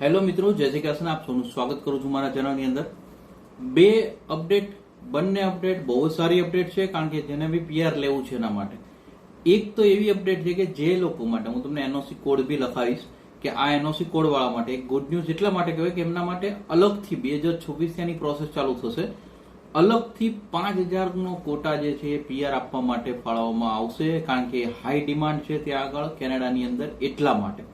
Hello મિત્રો, જય શ્રી કૃષ્ણ. આપ સૌનું સ્વાગત કરું છું મારા ચેનલની અંદર. બે અપડેટ, બંને અપડેટ બહુ જ સારી અપડેટ છે, કારણ કે જેને બી પીઆર લેવું છે એના માટે. એક તો એવી અપડેટ છે કે જે લોકો માટે, હું તમને એનઓસી કોડ બી લખાવીશ, કે આ એનઓસી કોડ વાળા માટે એક ગુડ ન્યૂઝ એટલા માટે કહેવાય કે એમના માટે અલગથી બે હજાર છવ્વીસની પ્રોસેસ ચાલુ થશે. અલગથી પાંચ હજારનો કોટા જે છે એ પીઆર આપવા માટે ફાળવવામાં આવશે, કારણ કે હાઈ ડિમાન્ડ છે ત્યાં આગળ કેનેડાની અંદર એટલા માટે.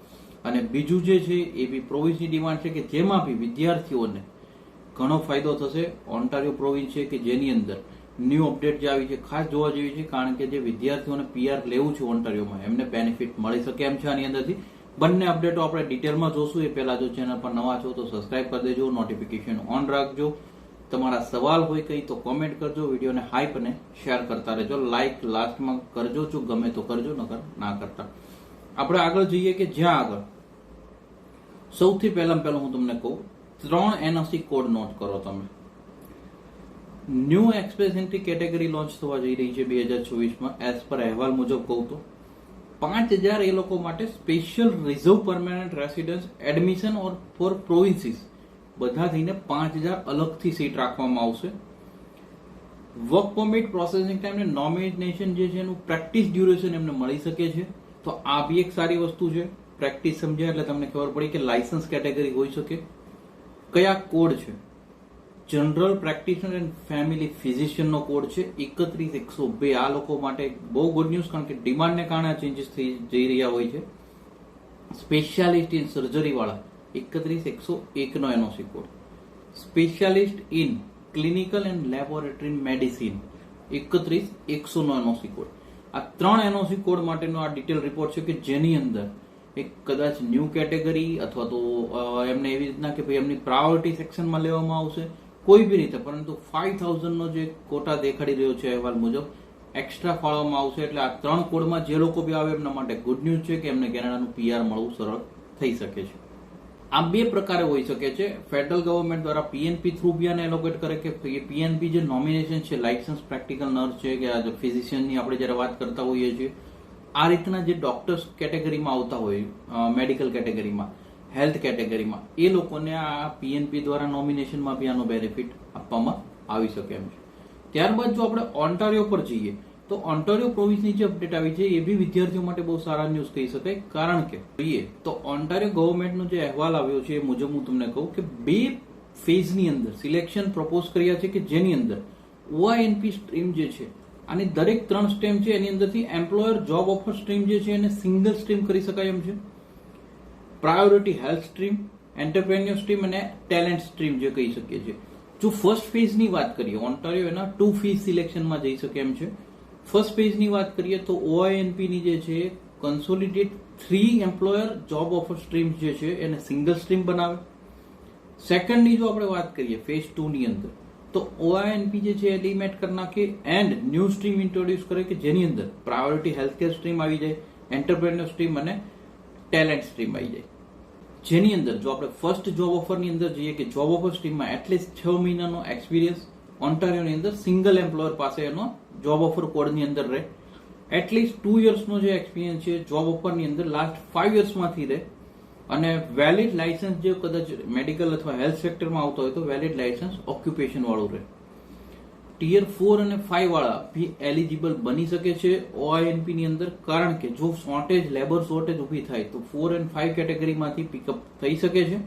અને બીજું જે છે, એ બી પ્રોવિન્સની ડિમાન્ડ છે કે જેમાં બી વિદ્યાર્થીઓને ઘણો ફાયદો થશે. ઓન્ટારિયો પ્રોવિન્સ છે કે જેની અંદર ન્યૂ અપડેટ જે આવી છે, ખાસ જોવા જેવી છે, કારણ કે જે વિદ્યાર્થીઓને પીઆર લેવું છે ઓન્ટારિયોમાં એમને બેનિફિટ મળી શકે એમ છે આની અંદરથી. બંને અપડેટો આપણે ડિટેલમાં જોશું. એ પહેલા જો ચેનલ પર નવા છો તો સબસ્ક્રાઇબ કરી દેજો નોટિફિકેશન ઓન રાખજો. તમારા સવાલ હોય કંઈ તો કોમેન્ટ કરજો, વિડીયોને હાઈપ અને શેર કરતા રહેજો. લાઇક લાસ્ટમાં કરજો, જો ગમે તો કરજો, નકર ના કરતા. આપણે આગળ જઈએ કે જ્યાં આગળ? સૌથી પહેલા પહેલા હું તમને કહું, ત્રણ એનઓસી કોડ નોટ કરો તમે. New express entry category launch થવા જઈ રહી છે બે હજાર ચોવીસમાં એઝ પર અહેવાલ મુજબ કહું તો. પાંચ હજાર એ લોકો માટે special reserve permanent residence admission or for provinces બધા થઈને પાંચ હજાર અલગથી સીટ રાખવામાં આવશે. વર્ક પરમિટ પ્રોસેસિંગ ટાઈમ ને નોમિનેશન જે છે એનું પ્રેક્ટિસ ડ્યુરેશન એમને મળી શકે છે. તો આ બી એક સારી વસ્તુ છે. પ્રેક્ટિસ સમજ્યા એટલે તમને ખબર પડી કે લાયસન્સ કેટેગરી હોઈ શકે. કયા કોડ છે? જનરલ પ્રેક્ટિશનર એન્ડ ફેમિલી ફિઝિશિયનનો કોડ છે. એકત્રીસ એકસો બે. આ લોકો માટે બહુ ગુડ ન્યૂઝ કારણ કે ડિમાન્ડને કારણે આ ચેન્જીસ થઈ જઈ રહ્યા હોય છે. સ્પેશિયાલિસ્ટ ઇન સર્જરી વાળા, એકત્રીસ એકસો એકનો NOC code. Specialist in clinical and laboratory medicine એકત્રીસ એકસો નો એનઓસી કોડ. આ ત્રણ એનઓસી કોડ માટેનો આ ડિટેલ રિપોર્ટ છે કે જેની અંદર એક કદાચ ન્યૂ કેટેગરી અથવા તો એમને એવી રીતના કે ભાઈ એમની પ્રાયોરિટી સેક્શનમાં લેવામાં આવશે, કોઈ બી રીતે. પરંતુ ફાઈવ થાઉઝન્ડનો જે કોટા દેખાડી રહ્યો છે અહેવાલ મુજબ એક્સ્ટ્રા ફાળવવામાં આવશે. એટલે આ ત્રણ કોડમાં જે લોકો બી આવે એમના માટે ગુડ ન્યૂઝ છે કે એમને કેનેડાનું પીઆર મળવું સરળ થઈ શકે છે. આ બે પ્રકારે હોઈ શકે છે. ફેડરલ ગવર્મેન્ટ દ્વારા પીએનપી થ્રુ બી આને એલોકેટ કરે કે પીએનપી જે નોમિનેશન છે લાયસન્સ પ્રેક્ટિકલ નર્સ છે, કે આ ફિઝિશિયનની આપણે જ્યારે વાત કરતા હોઈએ છીએ આ રીતના જે ડોક્ટર્સ કેટેગરીમાં આવતા હોય મેડિકલ કેટેગરીમાં હેલ્થ કેટેગરીમાં એ લોકોને આ પીએનપી દ્વારા નોમિનેશનમાં બી આનો બેનિફિટ આપવામાં આવી શકે એમ છે. ત્યારબાદ જો આપણે ઓન્ટારિયો પર જઈએ, તો ઓન્ટારિયો પ્રોવિન્સની જે અપડેટ આવી છે, એ બી વિદ્યાર્થીઓ માટે બહુ સારા ન્યૂઝ કહી શકાય. કારણ કે, જોઈએ, તો ઓન્ટારિયો ગવર્મેન્ટનો જે અહેવાલ આવ્યો છે, એ મુજબ હું તમને કહું કે બે ફેઝની અંદર સિલેક્શન પ્રપોઝ કર્યા છે કે જેની અંદર ઓઆઈએનપી સ્ટ્રીમ જે છે આની દરેક ત્રણ સ્ટ્રીમ છે, એની અંદરથી એમ્પ્લોયર જોબ ઓફર સ્ટ્રીમ જે છે, એને સિંગલ સ્ટ્રીમ કરી શકાય એમ છે. Priority health stream entrepreneur stream અને ટેલેન્ટ સ્ટ્રીમ જે કહી શકીએ છીએ. જો ફર્સ્ટ ફેઝની વાત કરીએ ઓન્ટારિયો એના ટુ ફેઝ સિલેક્શનમાં જઈ શકે એમ છે. ફર્સ્ટ ફેઝની વાત કરીએ તો ઓઆઈએનપીની જે છે consolidate three employer job offer stream જે છે, એને સિંગલ સ્ટ્રીમ બનાવે. સેકન્ડની જો આપણે વાત કરીએ ફેઝ ટુની અંદર તો ઓઆઈએનપી જે છે એલિમેટ કરી નાખે એન્ડ ન્યૂ સ્ટ્રીમ ઇન્ટ્રોડ્યુસ કરે કે જેની અંદર પ્રાયોરિટી હેલ્થકેર સ્ટ્રીમ આવી જાય એન્ટરપ્રેન્યોર સ્ટ્રીમ અને ટેલેન્ટ સ્ટ્રીમ આવી જાય. જેની અંદર જો આપણે ફર્સ્ટ જોબ ઓફરની અંદર જઈએ કે જોબ ઓફર સ્ટ્રીમમાં એટલીસ્ટ છ મહિનાનો એક્સપિરિયન્સ ઓન્ટારિયોની અંદર સિંગલ એમ્પ્લોયર પાસે એનો જોબ ઓફર કોડની અંદર રહે. એટલીસ્ટ ટુ યર્સનો જે એક્સપિરિયન્સ છે જોબ ઓફરની અંદર લાસ્ટ ફાઈવ યર્સમાંથી રહે. અને વેલિડ લાયસન્સ જે કદાચ મેડિકલ અથવા હેલ્થ સેક્ટરમાં આવતો હોય તો વેલિડ લાયસન્સ ઓક્યુપેશન વાળું રહે. ટીયર ફોર અને ફાઈવ વાળા બી એલિજિબલ બની શકે છે ઓઆઈએનપી ની અંદર, કારણ કે જો શોર્ટેજ લેબર શોર્ટેજ ઊભી થાય, તો ફોર એન્ડ ફાઈવ કેટેગરીમાંથી પિકઅપ થઈ શકે છે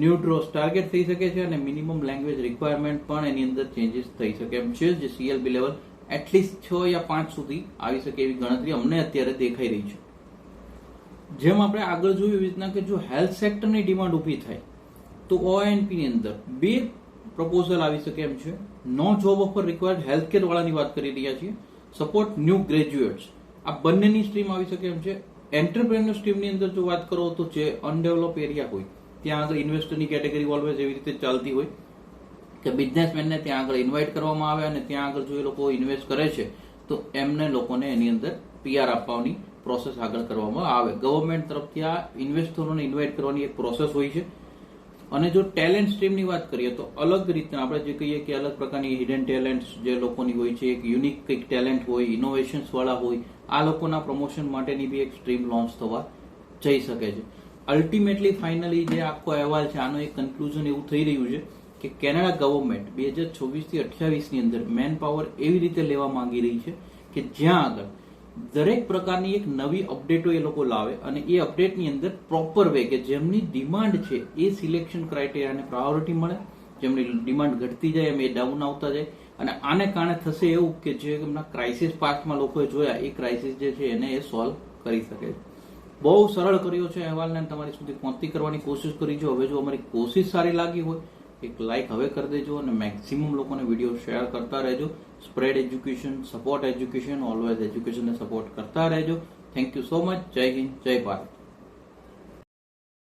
ન્યુટ્રોસ ટાર્ગેટ થઈ શકે છે અને મિનિમમ લેંગ્વેજ રિક્વાયરમેન્ટ પણ એની અંદર ચેન્જીસ થઈ શકે એમ છે, જે સીએલબી લેવલ એટલીસ્ટ છ યા પાંચ સુધી આવી શકે એવી ગણતરી અમને અત્યારે દેખાઈ રહી છે. જેમ આપણે આગળ જોયું એવી રીતના કે જો હેલ્થ સેક્ટરની ડિમાન્ડ ઊભી થાય, તો ઓઆઈએનપી ની અંદર બે પ્રપોઝલ આવી શકે એમ છે. No job offer required healthcare વાળાની વાત કરી રહ્યા છીએ. સપોર્ટ ન્યૂ ગ્રેજ્યુએટ્સ આ બંનેની સ્ટ્રીમ આવી શકે એમ છે. એન્ટરપ્રેન્યોર સ્ટ્રીમની અંદર જો વાત કરો તો જે અનડેવલપ એરિયા હોય, ત્યાં આગળ ઇન્વેસ્ટરની કેટેગરી ઓલવેઝ એવી રીતે ચાલતી હોય કે બિઝનેસમેનને ત્યાં આગળ ઇન્વાઇટ કરવામાં આવે અને ત્યાં આગળ જો એ લોકો ઇન્વેસ્ટ કરે છે, તો એમને લોકોને એની અંદર પીઆર આપવાની પ્રોસેસ આગળ કરવામાં આવે. ગવર્મેન્ટ તરફથી આ ઇન્વેસ્ટરોને ઇન્વાઇટ કરવાની એક પ્રોસેસ હોય છે. અને જો ટેલેન્ટ સ્ટ્રીમની વાત કરીએ તો અલગ રીતના આપણે જે કહીએ કે અલગ પ્રકારની હિડન ટેલેન્ટ્સ જે લોકોની હોય છે, એક યુનિક કંઈક ટેલેન્ટ હોય ઇનોવેશન્સ વાળા હોય, આ લોકોના પ્રમોશન માટેની બી એક સ્ટ્રીમ લોન્ચ થવા જઈ શકે છે. અલ્ટિમેટલી ફાઇનલી જે આખો અહેવાલ છે, આનો એક કન્ક્લુઝન એવું થઈ રહ્યું છે કે કેનેડા ગવર્મેન્ટ બે હજાર છવ્વીસથી અઠ્યાવીસની અંદર મેન પાવર એવી રીતે લેવા માંગી રહી છે કે જ્યાં આગળ દરેક પ્રકારની એક નવી અપડેટો એ લોકો લાવે અને એ અપડેટની અંદર પ્રોપર વે કે જેમની ડિમાન્ડ છે એ સિલેક્શન ક્રાઇટેરિયાને પ્રાયોરિટી મળે, જેમની ડિમાન્ડ ઘટતી જાય એમ એ ડાઉન આવતા જાય. અને આને કારણે થશે એવું કે જે એમના ક્રાઇસિસ પાસ્ટમાં લોકોએ જોયા, એ ક્રાઇસિસ જે છે એને એ સોલ્વ કરી શકે. છે બહુ સરળ કર્યો છે અહેવાલને તમારી સુધી પહોંચતી કરવાની કોશિશ કરી છે. હવે જો અમારી કોશિશ સારી લાગી હોય એક લાઈક હવે કરી દેજો અને મેક્સિમમ લોકોને વીડિયો શેર કરતા રહેજો. Spread education support education always એજ્યુકેશનને support કરતા રહેજો. થેન્ક યુ સો મચ જય હિન્દ, જય ભારત.